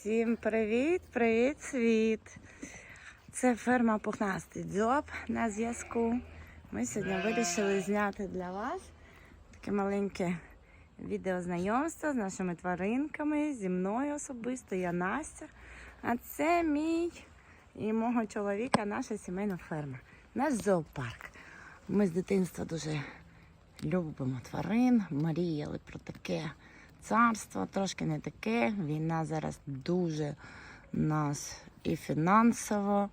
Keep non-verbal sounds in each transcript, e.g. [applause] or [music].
Всім привіт, привіт, світ! Це ферма Пухнастий дзьоб на зв'язку. Ми сьогодні вирішили зняти для вас таке маленьке відео знайомство з нашими тваринками, зі мною особисто, я Настя. А це мій і мого чоловіка, наша сімейна ферма, наш зоопарк. Ми з дитинства дуже любимо тварин, мріяли про таке царство, трошки не таке. Війна зараз дуже нас і фінансово,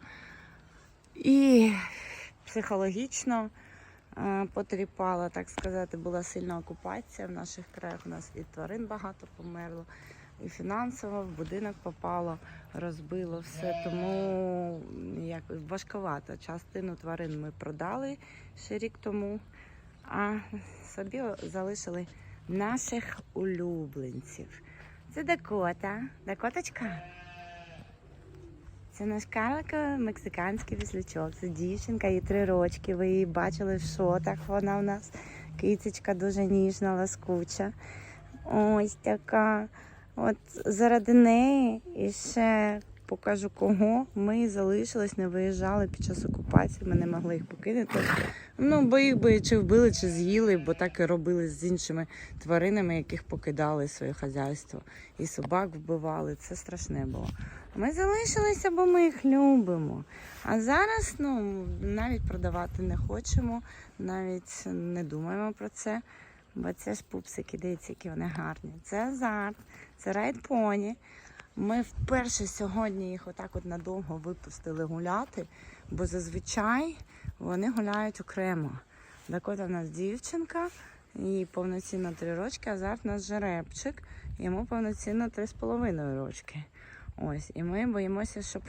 і психологічно е, потріпала, так сказати, була сильна окупація в наших краях. У нас і тварин багато померло, і фінансово в будинок попало, розбило все. Тому як важковато. Частину тварин ми продали ще рік тому, а собі залишили наших улюбленців. Це Дакота. Дакоточка. Це наш карлик мексиканський віслючок. Це дівчинка, їй три рочки. Ви її бачили в шотах. Вона у нас кицечка дуже ніжна, ласкуча. Ось така. От заради неї і ще покажу кого. Ми залишились, не виїжджали під час окупації. Ми не могли їх покинути. Ну, бо їх би чи вбили, чи з'їли, бо так і робили з іншими тваринами, яких покидали своє хазяйство. І собак вбивали. Це страшне було. Ми залишилися, бо ми їх любимо. А зараз ну, навіть продавати не хочемо, навіть не думаємо про це. Бо це ж пупсики, дивіться, які вони гарні. Це азарт, це райд поні. Ми вперше сьогодні їх отак от надовго випустили гуляти, бо зазвичай вони гуляють окремо. Так от у нас дівчинка, їй повноцінно три рочки, азарт у нас жеребчик, йому повноцінно три з половиною рочки. Ось, і ми боїмося, щоб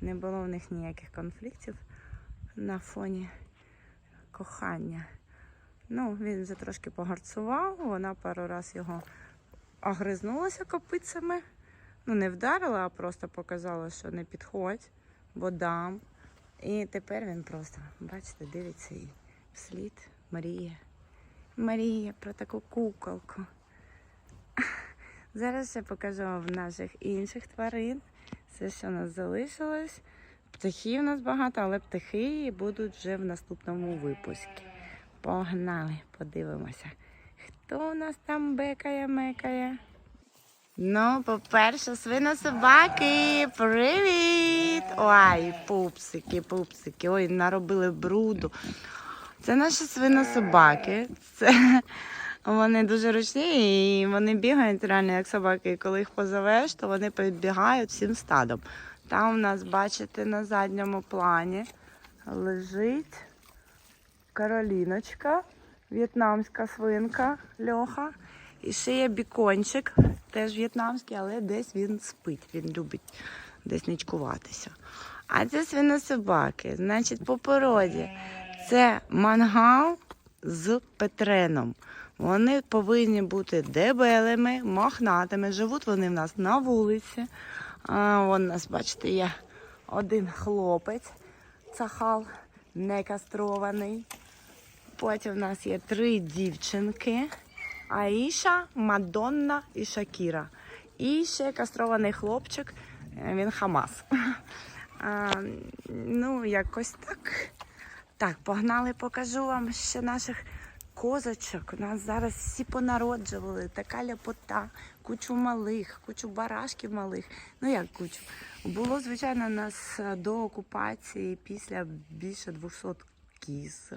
не було в них ніяких конфліктів на фоні кохання. Ну, він вже трошки погарцував, вона пару раз його огризнулася копицями. Ну, не вдарила, а просто показала, що не підходь, бо дам. І тепер він просто, бачите, дивиться їй вслід, мріє. Мріє про таку куколку. Зараз ще покажу вам наших інших тварин. Все, що у нас залишилось. Птахів у нас багато, але птахи будуть вже в наступному випуску. Погнали, подивимося. Хто у нас там бекає, мекає? Ну, по-перше, свинособаки, привіт! Ой, пупсики, пупсики. Ой, наробили бруду. Це наші свинособаки. Це вони дуже ручні і вони бігають реально як собаки. І коли їх позовеш, то вони підбігають всім стадом. Там у нас, бачите, на задньому плані лежить Кароліночка, в'єтнамська свинка Льоха. І ще є бікончик, теж в'єтнамський, але десь він спить, він любить десь нічкуватися. А це свинособаки. Значить, по породі це мангал з петреном. Вони повинні бути дебелими, мохнатими. Живуть вони в нас на вулиці. А, вон у нас, бачите, є один хлопець, цахал, не кастрований. Потім в нас є три дівчинки. Аїша, Мадонна і Шакіра. І ще кастрований хлопчик, е, він Хамас. [laughs] А, ну, якось так. Так, погнали, покажу вам ще наших козочок. У нас зараз всі понароджували, така ляпота, кучу малих, кучу барашків малих. Ну як кучу? Було, звичайно, нас до окупації після більше 200 кіз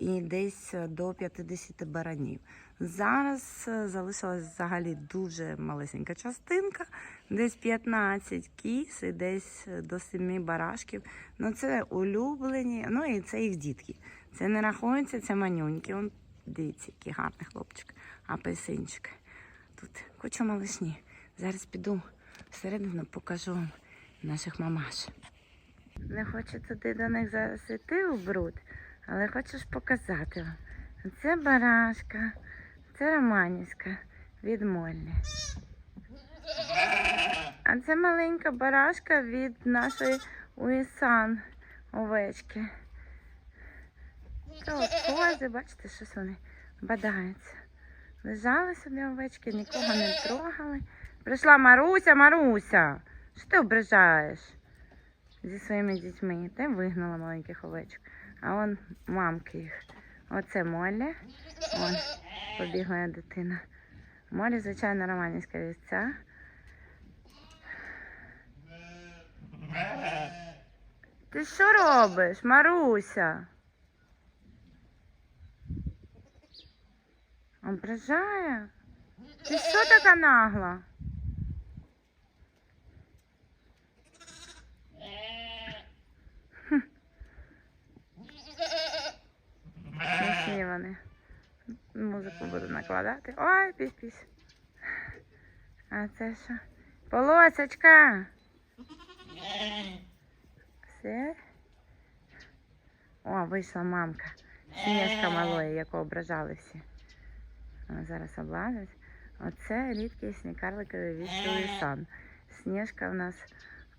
і десь е, до 50 баранів. Зараз е, залишилась взагалі дуже малесенька частинка, десь 15 кіз і десь е, до 7 барашків. Ну це улюблені, ну і це їх дітки. Це не рахується, це манюньки. Он, дивіться, який гарний хлопчик, апельсинчик. Тут куча малишні. Зараз піду всередину покажу наших мамаш. Не хочу туди до них зараз йти у бруд, але хочу ж показати вам. Це барашка, це романівська від Моллі. А це маленька барашка від нашої Уісан овечки. Це от кози, бачите, щось вони бадаються. Лежали собі овечки, нікого не трогали. Прийшла Маруся, Маруся. Що ти ображаєш? Зі своїми дітьми. Ти вигнала маленьких овечок. А он мамки їх. Оце Моллі. Вон побігла дитина. Моллі, звичайно, романівська вівця. Ти що робиш, Маруся? Ображає? Ти що така нагла? Музику буду накладати. Ой, пісь-пісь. А це що? Полосочка. Все. О, вийшла мамка. Сніжка малої, яку ображали всі. Вона зараз облазить. Оце рідкісні карликові віщовий сан. Сніжка в нас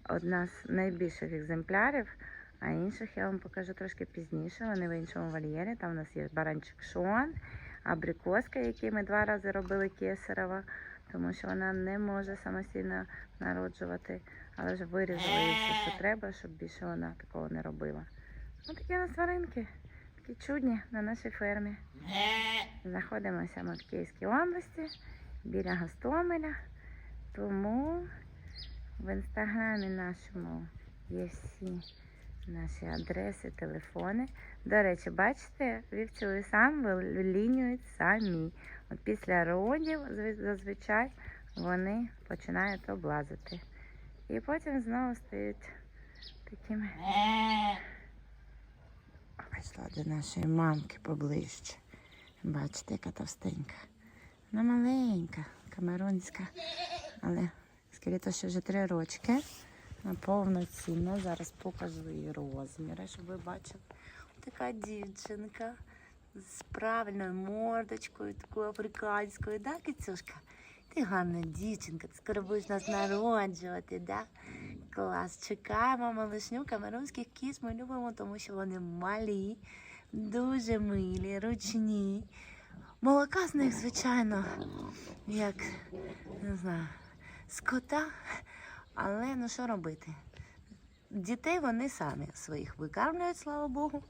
одна з найбільших екземплярів, а інших я вам покажу трошки пізніше. Вони в іншому вольєрі. Там у нас є баранчик Шон, абрикоска, який ми два рази робили кесарева, тому що вона не може самостійно народжувати, але вже вирізали їй все, що треба, щоб більше вона такого не робила. Ось такі у нас тваринки, такі чудні на нашій фермі. Знаходимося ми в Київській області біля Гостомеля. Тому в інстаграмі нашому є всі наші адреси, телефони. До речі, бачите, вівцю сам вилінюють самі. От після родів зазвичай вони починають облазити. І потім знову стають такими. Пішла до нашої мамки поближче. Бачите, яка товстенька. Вона маленька, камерунська, але скоріше, що вже три рочки. Повноцінна. Зараз покажу її розміри, щоб ви бачили. Така дівчинка з правильною мордочкою, такою африканською, да, кицюшка? Ти гарна дівчинка, ти скоро будеш нас народжувати, да? Клас, чекаємо малишню камерунських кіс. Ми любимо, тому що вони малі, дуже милі, ручні. Молока з них, звичайно, як не знаю, з кота. Але ну що робити? Дітей вони самі своїх викармлюють, слава Богу.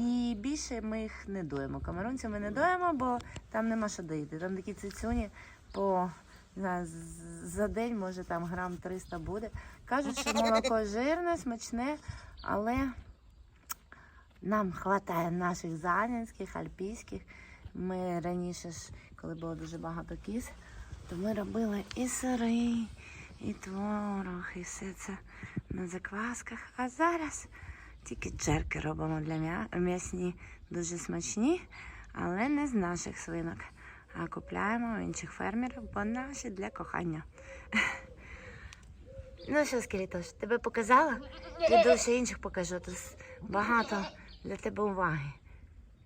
І більше ми їх не доїмо. Камерунців ми не доїмо, бо там нема що доїти. Там такі цицюні по за день, може там грам 300 буде. Кажуть, що молоко жирне, смачне, але нам вистачає наших занянських, альпійських. Ми раніше ж, коли було дуже багато кіз, то ми робили і сири, і творог, і все це на заквасках. А зараз тільки джерки робимо для м'ясні, дуже смачні, але не з наших свинок. А купляємо у інших фермерів, бо наші для кохання. [laughs] Ну що, Скелітош, тебе показала? Піду ще інших покажу. Тут багато для тебе уваги.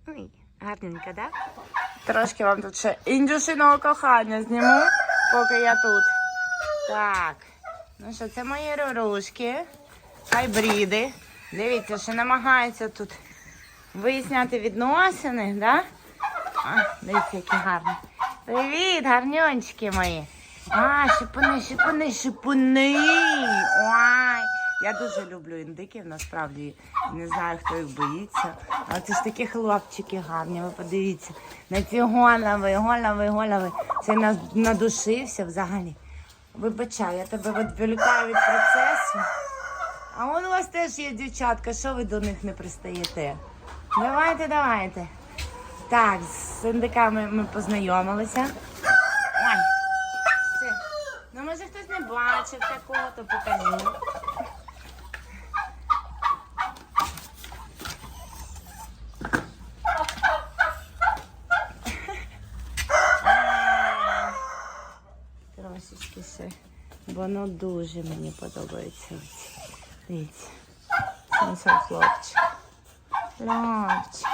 Ой, гарненька, да? Трошки вам тут ще індюшиного кохання зніму, поки я тут. Так. Ну що, це мої рурушки, хайбриди. Дивіться, що намагаються тут виясняти відносини, да? А, дивіться, які гарні. Привіт, гарньончики мої. А, шипуни, шипуни, шипуни. Ой. Я дуже люблю індиків, насправді не знаю, хто їх боїться. А це ж такі хлопчики гарні. Ви подивіться. На ці голови, голови, голови. Це надушився взагалі. Вибачай, я тебе відволікаю від процесу. А вон у вас теж є дівчатка, що ви до них не пристаєте? Давайте, давайте. Так, з індиками ми познайомилися. Ой, все. Ну, може хтось не бачив такого, то покажу. Воно дуже мені подобається. Дивіться. Це хлопчик. Хлопчик.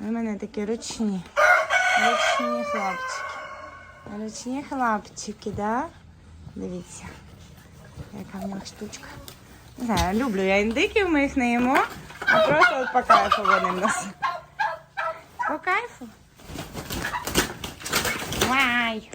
У мене такі ручні. Ручні хлопчики. Ручні хлопчики, да? Дивіться. Яка в них штучка. Не знаю, люблю я індиків, ми їх не їмо, а просто от по кайфу вони в нас. По кайфу. Вай!